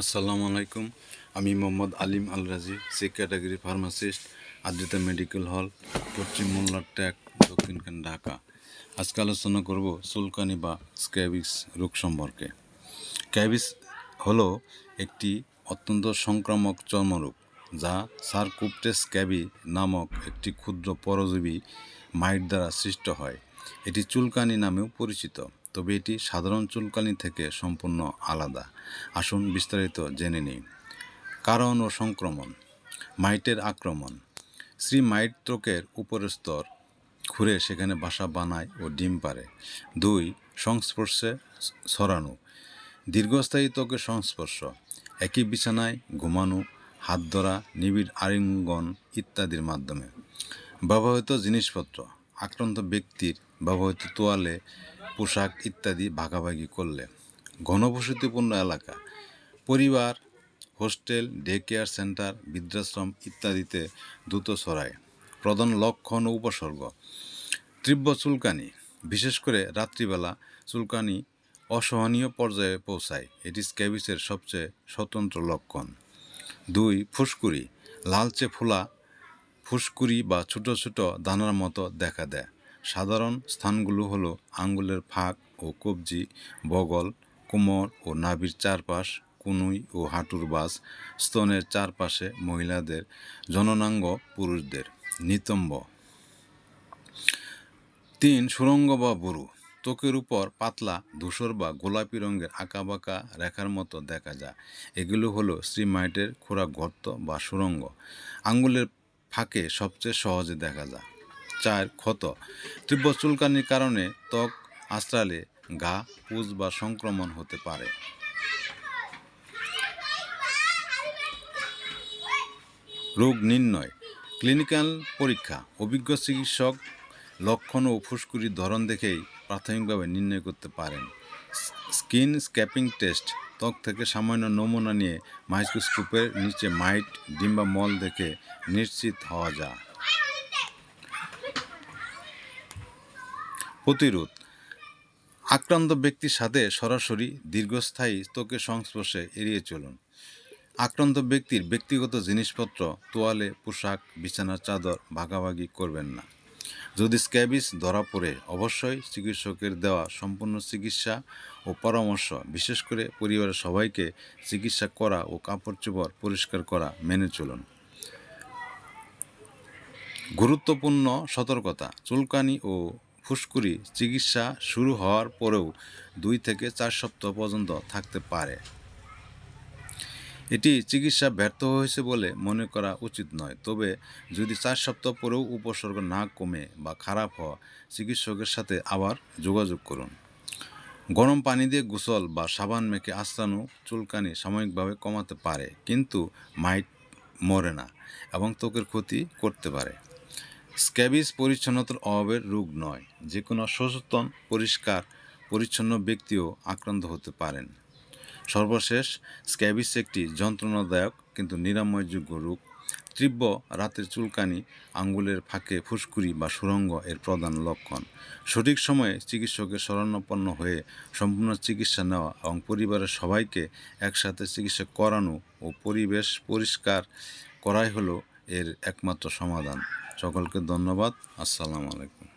আসসালামু আলাইকুম। আমি Mohammad Alim Al Razi C category pharmacist, Adrita medical hall, পশ্চিম মোল্লার ট্যাক দক্ষিণখান ঢাকা। আজকে আলোচনা করব সুলকানি বা স্ক্যাবিস রোগ সম্পর্কে। ক্যাবিস হলো একটি অত্যন্ত সংক্রামক চর্মরোগ, যা সারকুপটেস ক্যাবি নামক একটি ক্ষুদ্র পরজীবী মাইট দ্বারা সৃষ্ট হয়। এটি চুলকানি নামেও পরিচিত। তবে এটি সাধারণ চুলকানি থেকে সম্পূর্ণ আলাদা। আসুন বিস্তারিত জেনে নিই। কারণ ও সংক্রমণ। মাইটের আক্রমণ। শ্রী মাইট ত্বকের উপরের স্তর ঘুরে সেখানে বাসা বানায় ও ডিম পারে দুই, সংস্পর্শে ছড়ানো দীর্ঘস্থায়ী ত্বকের সংস্পর্শ। একই বিছানায় ঘুমানো, হাত ধরা, নিবিড় আলিঙ্গন ইত্যাদির মাধ্যমে। ব্যবহৃত জিনিসপত্র। আক্রান্ত ব্যক্তির ব্যবহৃত তোয়ালে পোশাক ইত্যাদি ভাগাভাগি করলে ঘনবসতিপূর্ণ এলাকা, পরিবার, হোস্টেল ডে কেয়ার সেন্টার, বৃদ্ধাশ্রম ইত্যাদিতে দ্রুত ছড়ায়। প্রধান লক্ষণ ও উপসর্গ, তীব্র চুলকানি, বিশেষ করে রাত্রিবেলা চুলকানি অসহনীয় পর্যায়ে পৌঁছায়। এটি স্ক্যাবিসের সবচেয়ে স্বতন্ত্র লক্ষণ। দুই, ফুসকুড়ি, লালচে ফোলা ফুসকুড়ি বা ছোট ছোট দানার মতো দেখা দেয়। সাধারণ স্থানগুলো হলো আঙ্গুলের ফাঁক ও কবজি, বগল, কোমর ও নাভির চারপাশ, কুনুই ও হাঁটুর বাস, স্তনের চারপাশে মহিলাদের, জননাঙ্গ পুরুষদের, নিতম্ব। তিন, সুরঙ্গ বা বুরু। ত্বকের উপর পাতলা ধূসর বা গোলাপি রঙের আঁকাবাঁকা রেখার মতো দেখা যায়। এগুলো হলো শ্রীমাইটের খোরাক গর্ত বা সুরঙ্গ। আঙ্গুলের ফাঁকে সবচেয়ে সহজে দেখা যায়। চার ক্ষত। তীব্র চুলকানির কারণে ত্বক আশ্রালে ঘা, পুজ বা সংক্রমণ হতে পারে। রোগ নির্ণয়, ক্লিনিক্যাল পরীক্ষা, অভিজ্ঞ চিকিৎসক লক্ষণ ও ফুসকুরির ধরন দেখেই প্রাথমিকভাবে নির্ণয় করতে পারেন। স্কিন স্ক্যাপিং টেস্ট, ত্বক থেকে সামান্য নমুনা নিয়ে মাইক্রোস্কোপের নিচে মাইট ডিম্বা মল দেখে নিশ্চিত হওয়া যায়। প্রতিরোধ। আক্রান্ত ব্যক্তির সাথে সরাসরি দীর্ঘস্থায়ী ত্বকের সংস্পর্শে এড়িয়ে চলুন। আক্রান্ত ব্যক্তির ব্যক্তিগত জিনিসপত্র, তোয়ালে, পোশাক, বিছানার চাদর ভাগাভাগি করবেন না। যদি স্ক্যাবিস ধরা পড়ে, অবশ্যই চিকিৎসকের দেওয়া সম্পূর্ণ চিকিৎসা ও পরামর্শ, বিশেষ করে পরিবারের সবাইকে চিকিৎসা করা ও কাপড় চোপড় পরিষ্কার করা মেনে চলুন। গুরুত্বপূর্ণ সতর্কতা, চুলকানি ও ফুসকুড়ি চিকিৎসা শুরু হওয়ার পরেও দুই থেকে চার সপ্তাহ পর্যন্ত থাকতে পারে। এটি চিকিৎসা ব্যর্থ হয়েছে বলে মনে করা উচিত নয়। তবে যদি চার সপ্তাহ পরেও উপসর্গ না কমে বা খারাপ হওয়া চিকিৎসকের সাথে আবার যোগাযোগ করুন। গরম পানি দিয়ে গোসল বা সাবান মেখে আস্তানো চুলকানি সাময়িকভাবে কমাতে পারে, কিন্তু মাইট মরে না এবং ত্বকের ক্ষতি করতে পারে। স্ক্যাবিস পরিচ্ছন্নতার অভাবের রোগ নয়। যে কোনো সচেতন, পরিষ্কার, পরিচ্ছন্ন ব্যক্তিও আক্রান্ত হতে পারেন। সর্বশেষ স্ক্যাবিস একটি যন্ত্রণাদায়ক কিন্তু নিরাময়যোগ্য রোগ। তীব্র রাতের চুলকানি, আঙ্গুলের ফাঁকে ফুসকুড়ি বা সুরঙ্গ এর প্রধান লক্ষণ। সঠিক সময়ে চিকিৎসকের শরণাপন্ন হয়ে সম্পূর্ণ চিকিৎসা নেওয়া এবং পরিবারের সবাইকে একসাথে চিকিৎসা করানো ও পরিবেশ পরিষ্কার করাই হলো এর একমাত্র সমাধান। সকলকে ধন্যবাদ। আসসালামু আলাইকুম।